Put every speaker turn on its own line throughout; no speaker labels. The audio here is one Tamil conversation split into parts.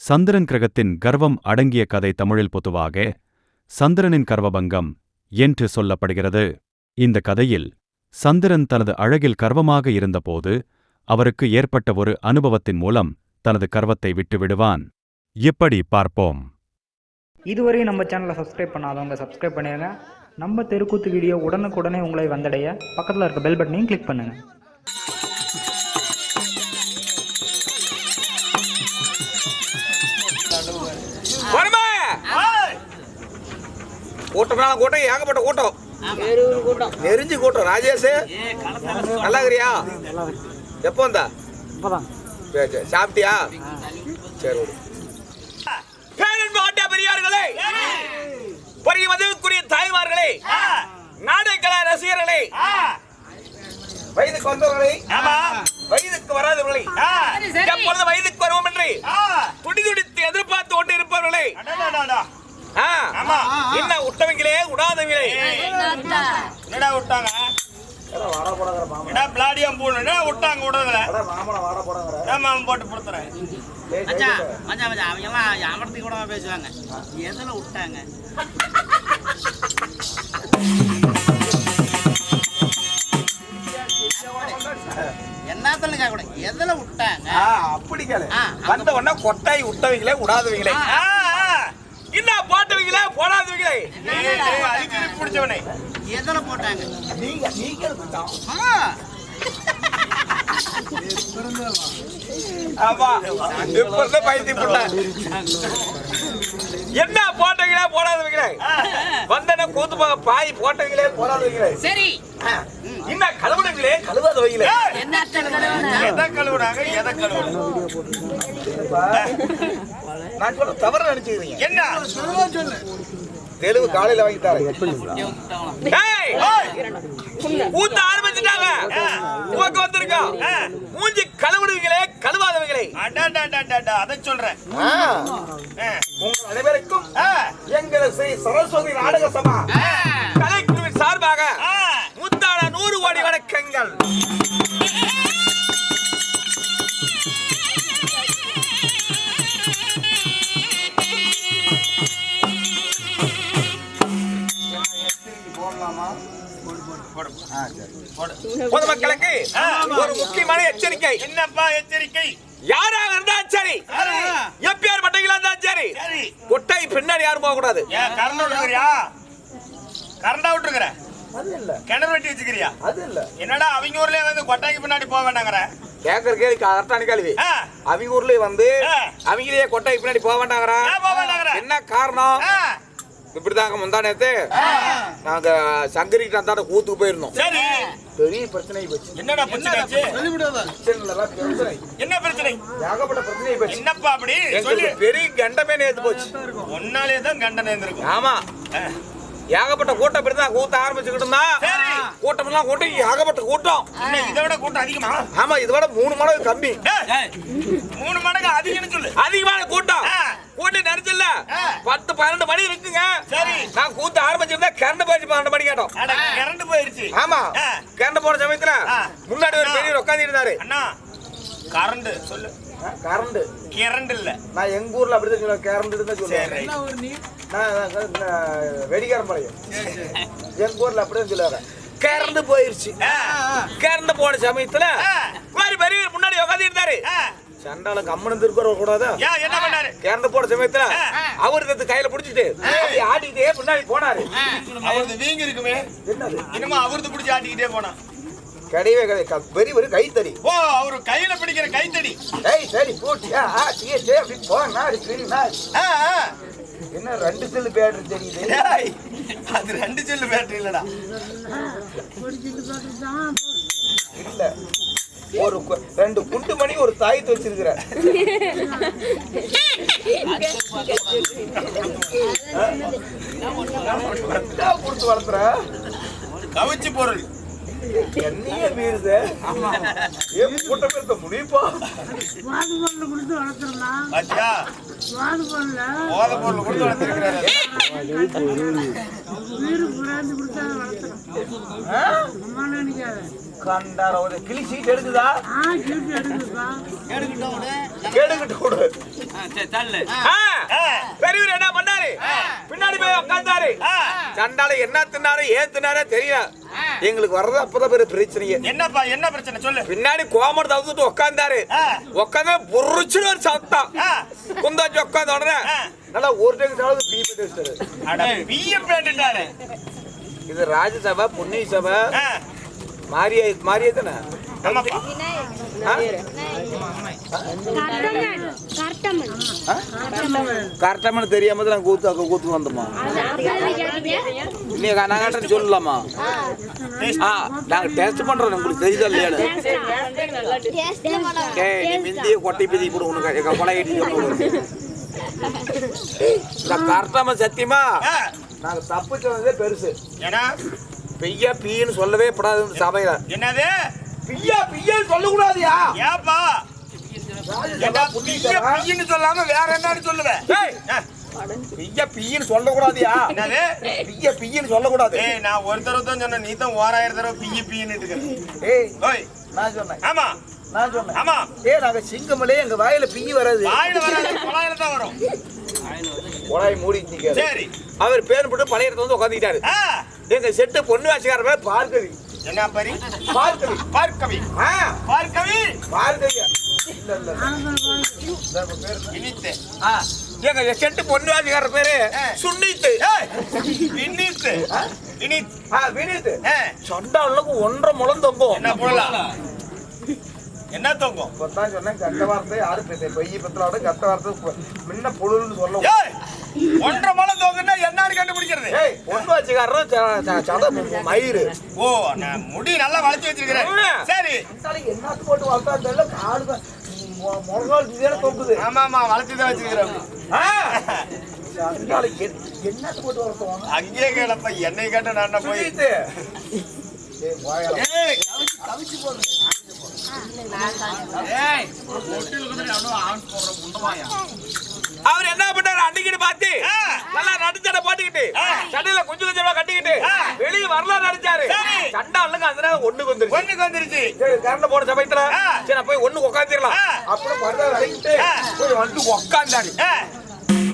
சந்திரன் கிரகத்தின் கர்வம் அடங்கிய கதை தமிழில் பொதுவாக சந்திரனின் கர்வபங்கம் என்று சொல்லப்படுகிறது. இந்த கதையில் சந்திரன் தனது அழகில் கர்வமாக இருந்தபோது அவருக்கு ஏற்பட்ட ஒரு அனுபவத்தின் மூலம் தனது கர்வத்தை விட்டுவிடுவான். எப்படி பார்ப்போம்.
இதுவரையும் நம்ம சேனலை சப்ஸ்கிரைப் பண்ணாதவங்க சப்ஸ்கிரைப் பண்ணிடுங்க நம்ம தெருக்கூத்து வீடியோ உடனுக்குடனே உங்களை வந்தடைய பக்கத்தில் இருக்க பெல் பட்டனையும் கிளிக் பண்ணுங்கள்
கூட்டம்னா கூட்டம் ஏகப்பட்ட கூட்டம். நெறிஞ்சு கூட்டம். ராஜேஷ் நல்லா இருக்கிறியா எப்போ வந்தா? சரி சரி. சாப்பிட்டியா? சரி விடு. பெரியார்களே பெரிய மதிப்புக்குரிய தாய்மார்களே நாடக ரசிகர்களே வயதுக்கு வந்தவர்களே வயதுக்கு வராதவர்களே எப்பொழுது வயதுக்கு வருவோம் என்று துடி துடித்து எதிர்பார்த்து கொண்டு இருப்பவர்களே ஆ, என்ன விட்டவங்களே விடாதவங்களே
என்னடா விட்டாங்க. பிளாடியம் என்ன விட்டாங்க விடுறதுல நான் மாமன் போட்டு கொடுத்துறேன்
மச்சான் மச்சான் மச்சான் அவங்க எல்லாம் அமர்த்தி கூட பேசுவாங்க. எதுல விட்டாங்க? என்னத்துல கேட்க கூட? எதுல விட்டாங்க?
ஆ, அப்படி கேளு.
ஆ,
வந்த உடனே கொட்டாய் விட்டவங்களே விடாதவங்களே. என்ன போட்டவங்களே
ஏய், அடிக்கடி பிடிச்சவனே
எதுல போட்டாங்க?
நீங்க நீங்க ஆமா. இப்ப இருந்த பைத்தியம் புள்ள. என்ன போட்டவங்களே போடாதவங்களே வந்தன கூத்து பாய் போட்டவங்களே போடாதவங்களே
சரி.
என்ன கழுவுனவங்களே கழுவாதவங்களே
என்னத்துல கழுவுன?
எதை
நான் சொல்ல தவறு நினைச்சுக்கிறீங்க.
என்ன?
தெளிவு காலையில வாங்கி தரேன். ஏய்! கூத்து ஆரம்பிச்சுட்டாங்க. உனக்கு வந்திருக்கோம் மூஞ்சி கழுவுனவங்களே கழுவாதவங்களே.
அதை சொல்றேன்.
உங்கள் அனைவருக்கும் எங்கள் ஸ்ரீ சரஸ்வதி நாடக சபா. கலைக்குழுவின் சார்பாக. முத்தான நூறு கோடி வணக்கங்கள். பொதுமக்களுக்கு ஒரு முக்கியமான எச்சரிக்கை.
என்னப்பா எச்சரிக்கை?
யாராக இருந்தாலும் சரி. எப்பயார் பட்டங்களா இருந்தாலும் சரி. கொட்டை பின்னாடி யாரும் போக கூடாது
ஏன் கரண்ட் விட்டுருக்கிறியா? கரண்டா விட்டுருக்கிற? கிணறு வெட்டி வச்சுக்கிறியா?
அது இல்ல.
என்னடா அவங்க ஊர்லயே வந்து கொட்டாய்க்கு பின்னாடி போக வேண்டாங்கிற?
கேக்குற கேள்வி கரெக்டான கேள்வி. அவங்க ஊர்லயே வந்து. அவங்களே கொட்டை பின்னாடி போக வேண்டாங்கிறா. என்ன காரணம்? இப்படிதாங்க முந்தா நேத்து. நாங்க சங்கரிக்கிட்ட அந்தாண்ட கூத்துக்கு போயிருந்தோம்.
சரி.
பெரிய பிரச்சனை போச்சு.
என்னடா பிரச்சனை என்ன பிரச்சனை?
ஏகப்பட்ட பிரச்சனை போச்சு.
என்னப்பா அப்படி? சொல்லு.
பெரிய கண்டமே நேத்து போச்சு.
ஒன்னாலே தான் கண்டனம் இருந்திருக்கும்.
ஆமா. ஏகப்பட்ட கூட்டம் இப்படிதான் கூத்த ஆரம்பிச்சுக்கிட்டு இருந்தா
சரி.
கூட்டம் எல்லாம் கூட்டம் ஏகப்பட்ட கூட்டம்.
இதை விட கூட்டம் அதிகமா?
ஆமா இதை விட மூணு மடங்கு கம்மி.
மூணு மடங்கு அதிகம்னு சொல்லு.
அதிகமான கூட்டம்.
ஆ.
கூட்டம் நினைச்சல. பத்து பன்னெண்டு மணி இருக்குங்க.
சரி.
நான் கூத்து ஆரம்பிச்சிருந்தா கரண்ட் போயிடுச்சு பன்னெண்டு மணி கேட்டோம்
அட, கரண்ட் போயிருச்சு
ஆமா. கரண்ட் போன சமயத்துல. முன்னாடி ஒரு
அண்ணா.
பெரியவர் உட்கார்ந்து இருந்தாரு
அண்ணா கரண்ட் சொல்லு.
கரண்ட்.
கரண்ட் இல்ல.
நான் எங்க ஊர்ல அப்படிதான் சொல்லுவேன். கரண்ட் தான்
சரி.
சொல்லுவேன் நான் வெடிகாரம் பாளையம் எங்க ஊர்ல அப்படிதான் சொல்லுவாங்க. கரண்ட் போயிருச்சு கரண்ட் போன சமயத்துல. மாதிரி பெரியவர் முன்னாடி உட்கார்ந்து இருந்தாரு. சண்டால கம்மனு திருக்குற கூடாதா?
ஏன் என்ன பண்ணாரு?
கரண்ட் போன சமயத்துல. அவர் எடுத்து கையில புடிச்சிட்டு அப்படி ஆடிட்டே முன்னாடி போனாரு.
அவரது வீங்க இருக்குமே.
என்னது?
இனிமே அவரது பிடிச்சி ஆட்டிக்கிட்டே போனா.
கிடையவே கிடையாது. பெரியவர் கைத்தறி.
ஓ அவரு கையில பிடிக்கிற கைத்தடி
ஏய் சரி போட்டியா சீ சே அப்படி போனா
ஆ.
என்ன ரெண்டு செல்லு பேட்டரி தெரியுது?
அது ரெண்டு செல்லு பேட்டரி இல்லடா.
இல்ல. ஒரு கு- ரெண்டு குண்டு மணி ஒரு தாயத்து வச்சிருக்கிற கொடுத்து வளர்த்துற?
கவிச்சு பொருள்.
என்னையே மீறுது? ஏன் கூட்டம் இருந்த முடியுப்பா
பாத்தியா? போத பொருள்? கொடுத்து
கண்டார ஒரு கிளி சீட் எடுக்குதா
எடுக்கட்டும் விடு.
எடுக்கிட்டு கொடு
ஆ, சரி தள்ளு.
பெரியவர் என்ன பண்ணாரு? பின்னாடி போய் உட்கார்ந்தாரு சண்டால என்ன தின்னாரு ஏன் தின்னாரே தெரியல. எங்களுக்கு வர்றது அப்பதான் பெரிய பிரச்சனையே.
என்னப்பா என்ன பிரச்சனை? சொல்லு.
பின்னாடி கோமர் தவிர்த்துட்டு உட்கார்ந்தாரு. உட்காந்து புரிச்சுன்னு ஒரு சத்தம்.
ஆ.
குந்தாச்சு உட்கார்ந்த உடனே. நல்லா ஒரு டைம் சாப்பிட்டு பீ பண்ணி வச்சிட்டாரு.
அட பிஎம்
இது ராஜசபா புண்ணிய சபை
ஆ,
மாரியா மாரியா தானே? கரெக்டாமனு தெரியாம தான் நாங்க கூத்து அங்க கூத்து வந்தோமா? இல்லையா நான் கேட்டேன்னு சொல்லலாமா? ஆ நாங்க டெஸ்ட் பண்றோம். உங்களுக்கு தெரியுதா இல்லையானு ஏய் நீ மிந்திய கொட்டை பிதி கூட உனக்கு எங்க கொலை கட்டி சொல்லு இந்த கரெக்டாம சத்தியமா? நாங்க தப்பு சொன்னதே பெருசு.
ஏன்னா
பெய்யா பீன்னு சொல்லவே படாது இந்த சபையில.
என்னது?
பிய்யா பிய்யன்னு சொல்லக்கூடாதுயா?
ஏப்பா? பிய்யன்னு சொல்லாம வேற என்னன்னு சொல்லுவேன்
ஏய், பிய்யா பிய்யன்னு சொல்லக்கூடாதுயா?
என்னது?
பிய்யா பிய்யன்னு சொல்லக்கூடாது.
ஏய் நான் ஒரு தடவை தான் சொன்னேன். நீ தான் ஓராயிரம் தடவை பிய்ய பிய்யன்னு இருக்க
ஏய்
ஓய்.
நான் சொன்னேன்.
ஆமா.
நான் சொன்னேன்.
ஆமா.
ஏ நாங்க சிங்கமலே எங்க வாயில பிய்யி வராது.
வாயில வராது. குழாயில தான் வரும்.
குழாய் மூடி
சரி.
அவர் பேர் போட்டு பழைய இடத்துல வந்து உட்காந்துக்கிட்டாரு
ஆ,
எங்க செட்டு பொண்ணு வாசிக்கார பேர் பார்க்கவி
என்ன பரி?
பார்க்கவி
பார்க்கவி பார்க்கவி
ஆ, எங்க செட்டு பொண்ணு வாசிக்கார பேரு. சுன்னித்து
ஏய், இனித்து இனித்
ஆ? வினித்து.
ஆ,
சொண்டாளுக்கு ஒன்றரை முழம் தொங்கும்.
என்ன போடலாம் என்ன தொங்கும்?
சொன்னேன் கட்ட வார்த்தை யாரு பொய்ய பத்திரோட கட்ட வார்த்தை முன்ன புழுன்னு சொல்ல
ஏய் ஒன்றரை மலை தொங்குன்னா என்னன்னு கண்டுபிடிக்கிறது.
ஏய் பொண்ணு வச்சுக்காரரும் ச- ச- சத மு- மயிறு.
ஓ நான் முடி நல்லா வளைச்சு வச்சிருக்கிறேன். சரி.
என்னத்து போட்டு வளர்த்தா தெரியல காலு மு- முழங்கால் இதுல தொங்குது.
ஆமா ஆமா வளைச்சு தான் வச்சிருக்கிறேன்.
ஆ! சண்டாளு என்- என்னத்து போட்டு வளர்த்துவாங்க
அங்கேயே கேளப்ப என்னை கேட்ட நான் என்ன போய்
அவர் என்ன பண்ணாரு அன்னைக்கு பார்த்து
ஆ.
நல்லா நடுச்சடை போட்டுக்கிட்டு. சண்டையில கொஞ்சம் கொஞ்சமா கட்டிக்கிட்டு. வெளியே வரலாம் நடிச்சாரு.
சரி.
சண்டாளுங்க அந்த நேரம் ஒண்ணுக்கு வந்துருச்சு.
ஒண்ணுக்கு வந்துருச்சு.
கரண்ட் போன சமயத்துல. சரி போய் ஒண்ணு உட்காந்துடலாம். அப்புறம் விளக்கிட்டு
ஆ.
போய் வந்து உட்காந்தாரு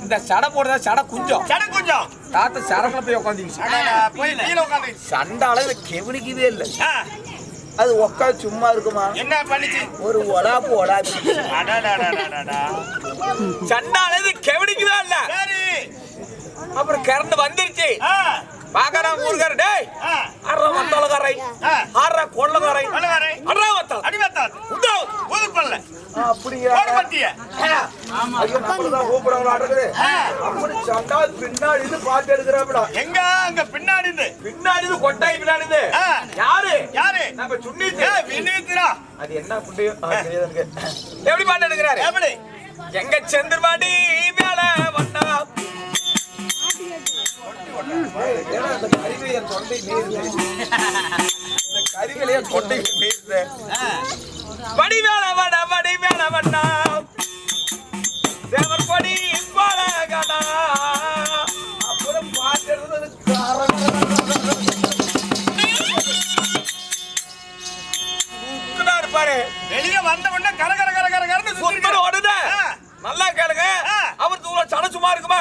இந்த சடை போடுறதா சடை குஞ்சம்.
சடை கொஞ்சம்.
தாத்த சரக்குல போய் உட்காந்துச்சு
அடடா, போய் கீழே உட்காந்து
சண்டால கெவனிக்கவே இல்லை. அது உட்காந்து சும்மா இருக்குமா?
என்ன பண்ணிச்சு?
ஒரு ஒடாப்பு
அடடடடடடா.
சண்டால இது கெவனிக்கவே இல்ல. அப்புறம் கரண்ட் வந்துருச்சு.
ஆ,
பாக்கறான் ஊருக்கார டேய் அறா. ஆறா கொள்ளக்காரை
கொள்ளக்காரை.
அறா வத்தால்
அடிமத்தாது
உத்தோ
ஊதுப்பல்ல
அப்படியா?
ஓடு பட்டிய
ஐயோ நம்மளதான் கூப்பிடுறவங்களா இருக்குது அப்படி சண்டால் பின்னாடி இது பாட்டு எடுக்கிறாப்படா.
எங்க? அங்க பின்னாடி இருந்து
பின்னாடி இது கொட்டாய் பின்னாடி இது
ஆ.
யாரு?
யாரு?
நம்ம
ஏய், வினீத்ரா.
அது என்ன எனக்கு. எப்படி பாட்டு எடுக்கிறாரு?
எப்படி?
எங்க செந்திரபாண்டி மேல அந்த கருவி என் தொண்டை மீறுது. இந்த கருவியில என் தொண்டை மீறுது. படி மேல வட படி மேல வண்ணா தேவர் படி போல கடா அப்புறம் பாட்டு இருப்பாரு
வெளிய வந்த உடனே கர கர கர கர கரன்னு சுத்திட்டு
உடனே. நல்லா கேளுங்க. அவர் தூரம் சட சும்மா இருக்குமா.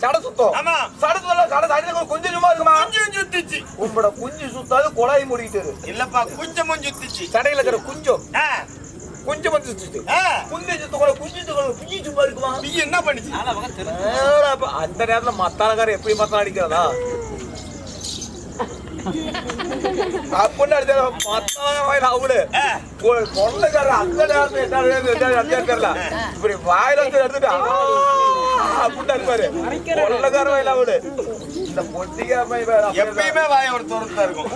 சட சுத்தம்.
ஆமா.
சட சுத்தம் சட தண்ணி கொஞ்சம் சும்மா இருக்குமா?
கொஞ்சம் சுத்திச்சு.
உங்களோட குஞ்சு சுத்தாது குழாய் மூடிக்கிட்டு
இல்லப்பா கொஞ்சமும் சுத்திச்சு.
சடையில இருக்கிற குஞ்சம் குஞ்சம் வந்து சுத்துது
ஆ.
குஞ்சு சுத்த கூட குஞ்சு சுத்த குஞ்சு சும்மா இருக்குமா?
நீ என்ன பண்ணிச்சு?
அந்த நேரத்துல மத்தாளக்காரர் எப்படி மத்தாளம் அடிக்கிறதா? அப்படின்னு அடிச்சா மத்தாள வாயில அவளு. கொள்ளைக்காரர் அந்த நேரத்துல என்ன தெரியல இப்படி வாயில எடுத்துட்டு ஆ, அப்படின்னு இருப்பாரு கொள்ளைக்கார வாயில இந்த பொட்டிக்காம
எப்பயுமே வாய ஒரு தோரத்தா இருக்கும்.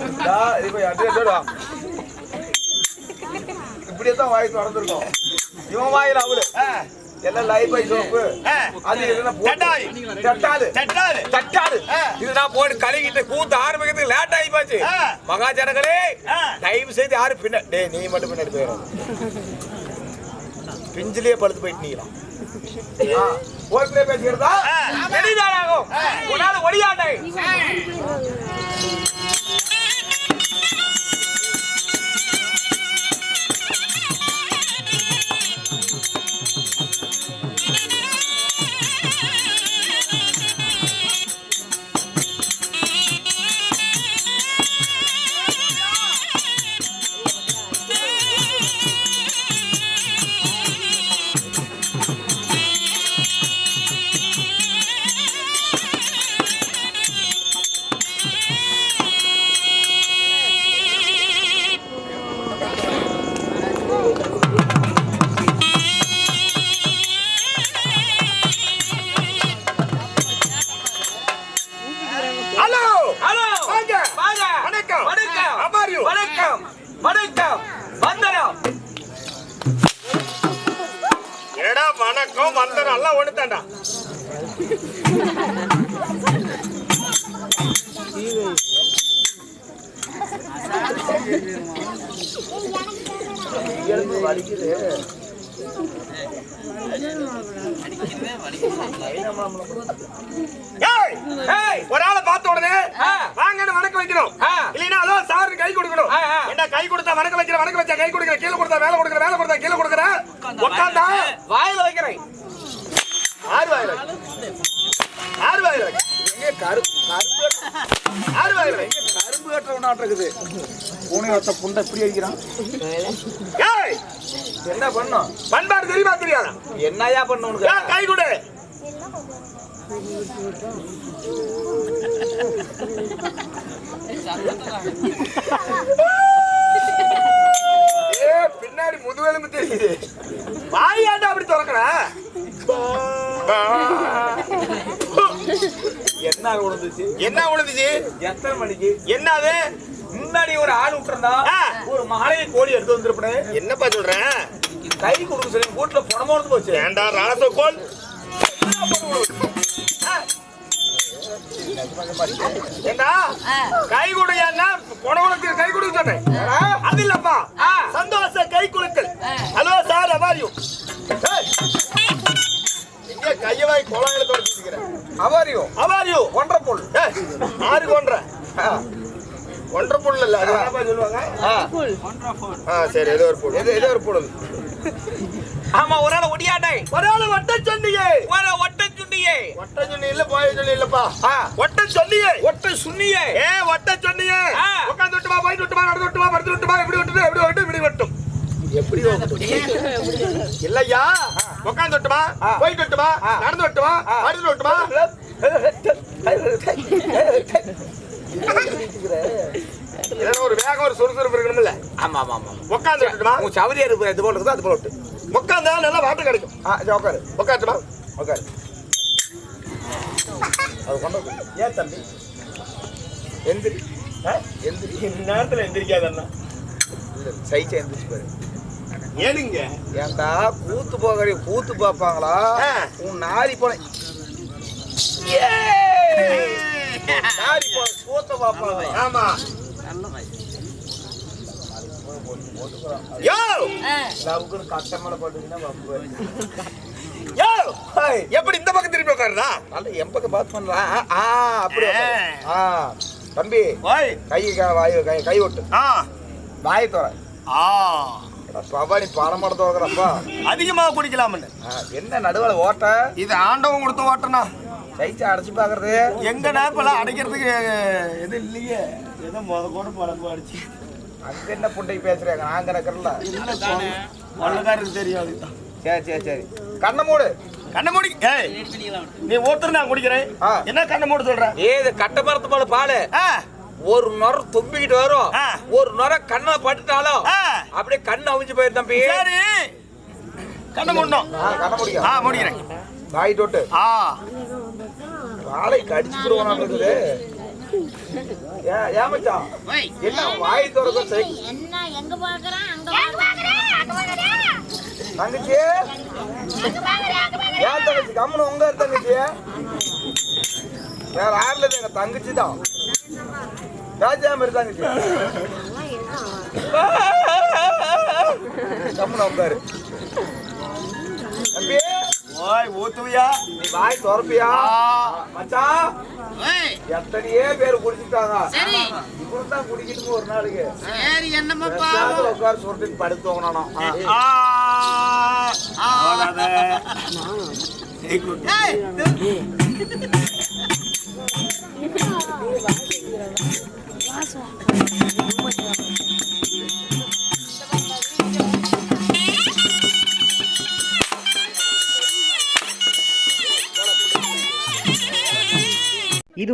இப்படியே தான் வாய் திறந்துருக்கும். இவன் வாயில அவளு. எல்லாம் லைஃப் பை சோப்பு. அது
தட்டாய்.
தட்டாது. தட்டாது
ஆ.
இது நான் போட்டு கழுகிட்டு கூத்து ஆரம்பிக்கிறதுக்கு லேட் ஆகி போச்சு. மகாஜனங்களே. தயவு செய்து யாரும் பின்ன டேய் நீ மட்டும் பின்னாடி போயிடும் பிஞ்சிலேயே பழுத்து போயிட்டீங்களா ஓய்வுலே பேசுகிறதா ஒரு நாள் ஒளியாண்டை
வணக்கம். வந்தனம். ஏடா வணக்கம்
வந்தனம்.
எல்லாம் ஒண்ணுதாண்டா ஒரு ஆளை பார்த்த உடனே வாங்கன்னு வணக்கம் வைக்கணும். இல்லைன்னா அதோ சாருக்கு கை கொடுக்கணும். வணக்கம் வைக்கிற வணக்கம் வச்சா கை கொடுக்குற கீழே கொடுத்தா மேல கொடுக்குற மேல கொடுத்தா கீழே கொடுக்குற உட்காந்தா?
வாயில வைக்கிறேன்.
ஆறு வாயில. ஆறு வாயில. எங்க கருப்பு கருப்பு ஆறு வாயில வை.
கரும்பு கட்டுறவனாட்டு இருக்குது. பூனை ஒருத்த புண்டை இப்படி அடிக்கிறான்.
ஏய்!
என்ன பண்ணும்?
பண்பாடு தெரியுமா தெரியாதா?
என்னையா பண்ண உனக்கு?
கை கொடு. ஏ பின்னாடி முதுகெலும்பு தெரியுது வாயாண்டா அப்படி திறக்கிற?
என்ன விழுந்துச்சு
என்ன விழுந்துச்சு
எத்தனை மணிக்கு?
என்னது?
முன்னாடி ஒரு ஆள் விட்டுருந்தா. ஒரு மாலையை கோழி எடுத்து வந்திருப்பேன்.
என்னப்பா சொல்றேன்
கை கொடுக்க சொல்லி வீட்டுல பணம் வந்து போச்சு.
ஏண்டா ராசகோல் ஏண்டா? கை கொடுன்னா புடவனுக்கு கை கொடுக்க சொன்னேன் அது இல்லப்பா. சந்தோஷ கை குலுக்கல். ஹலோ சார் அவாரியும் இங்க கையவாய் குழாயில தொடச்சு இருக்கிறேன்
அவரியும்
அவாரியூ
ஒன்றரை பொருள்
ஆறு கொன்ற ஒன்றரை பொருள் இல்ல சொல்லுவாங்க? சரி ஏதோ ஒரு பொருள்
ஏதோ ஒரு பொருள் ஆமா ஒரு ஆள் ஒடியாட்டை
ஒரு ஆளு வட்ட சொன்னியே.
ஒரு ஒட்ட சுண்டியே
ஒட்ட சொன்னி இல்ல போய் சொன்னி இல்லப்பா. ஒட்ட சொன்னியே.
ஒட்ட சுண்ணியே
ஏ வட்ட சொன்னியே.
ஆ.
உட்கார்ந்து விட்டுமா போயிட்டு விட்டுமா நடந்து விட்டுமா படுத்து விட்டுமா எப்படி விட்டுட்டு எப்படி விட்டு இப்படி விட்டும் எப்படி? இல்லையா? உட்கார்ந்து விட்டுமா. போயிட்டு விட்டுமா. நடந்து விட்டுமா
ஆ.
படுத்து விட்டுமா ஒரு வேகம் ஒரு சுறுசுறுப்பு இருக்கணும்ல.
ஆமா ஆமா ஆமா
உட்கார்ந்து விட்டுமா
சவரியா இருக்கு இது போல இருக்குது அது போல விட்டு
உட்கார்ந்தா நல்லா வாட்டு கிடைக்கும்.
ஆ சரி, உட்காரு.
உட்காந்துமா
உட்காரு. அது கொண்டு. ஏன் தம்பி? எந்திரி?
எந்திரி. நேரத்துல எந்திரிக்காதண்ணா
இல்ல சைச்சா எந்திரிச்சு பாரு.
ஏனுங்க?
ஏன்டா கூத்து போகறி கூத்து பார்ப்பாங்களா. உன் நாரி போன நாரி போன கூத்த பார்ப்பாங்க
ஆமா. எப்படி இந்த பக்கம் திருப்பி உட்காருதா
நல்ல எம்பக்க பார்த்து பண்ணலாம் ஆ, ஆ அப்படி. ஆ. தம்பி
ஓய்
கை கை வாய் கை கை விட்டு
ஆ.
வாய் தோற
ஆ.
பாபா நீ பணம் மடம் தோக்குறப்பா
அதிகமா குடிக்கலாம்னு.
என்ன நடுவில் ஓட்ட?
இது ஆண்டவன் கொடுத்த ஓட்டனா
சைச்சா அடைச்சு பாக்குறது
எங்க நேரப்பெல்லாம் அடைக்கிறதுக்கு எது இல்லையே. ஏதோ முத கூட பழம்பு அடிச்சு.
அங்க என்ன புண்டைக்கு பேசுறாங்க? நாங்க இருக்கிறல
ஒன்னதாருக்கு தெரியாது
சரி சரி சரி. கண்ணை மூடு.
கண்ணை மூடி. ஏய் நீ ஒருத்தர் நான் குடிக்கிறேன். என்ன கண்ணை மூட சொல்ற?
ஏது கட்ட மரத்து போல பாலு. ஒரு நொர தும்பிக்கிட்டு வரும். ஒரு நொர கண்ணை பட்டுட்டாலும். அப்படியே கண்ணு அவிஞ்சு போயிரு தம்பி.
சரி. கண்ணை மூடணும்.
கண்ணை முடிக்க.
ஆ மூடிக்கிறேன்.
வாய் தொட்டு.
ஆ.
வாழை கடிச்சுக்கிடுவானா இருக்குது ஏன் ஏன் மச்சான்.
ஓய்.
என்ன வாய் திறக்க
என்ன எங்க பாக்குறான்? அங்க பாக்குறேன்.
தங்கச்சி? ஏன் தங்கச்சி கம்முனு உங்க தங்கச்சி. வேற யாரில் எங்க தங்கச்சி தான். ராஜாம இரு தங்கச்சி. கம்முனு உட்காரு.
ஓய் ஊத்துவியா?
நீ வாய் திறப்பியா?
ஆ.
மச்சான்
ஓய்
எத்தனையே பேர் குடிச்சிட்டாங்க.
சரி.
இவரு தான் குடிக்கிட்டு ஒரு நாளைக்கு.
சரி பாவம்?
உட்கார சொல்லிட்டு படுத்து தூங்கணும்.
ஆ. அவ்வளவுதான்.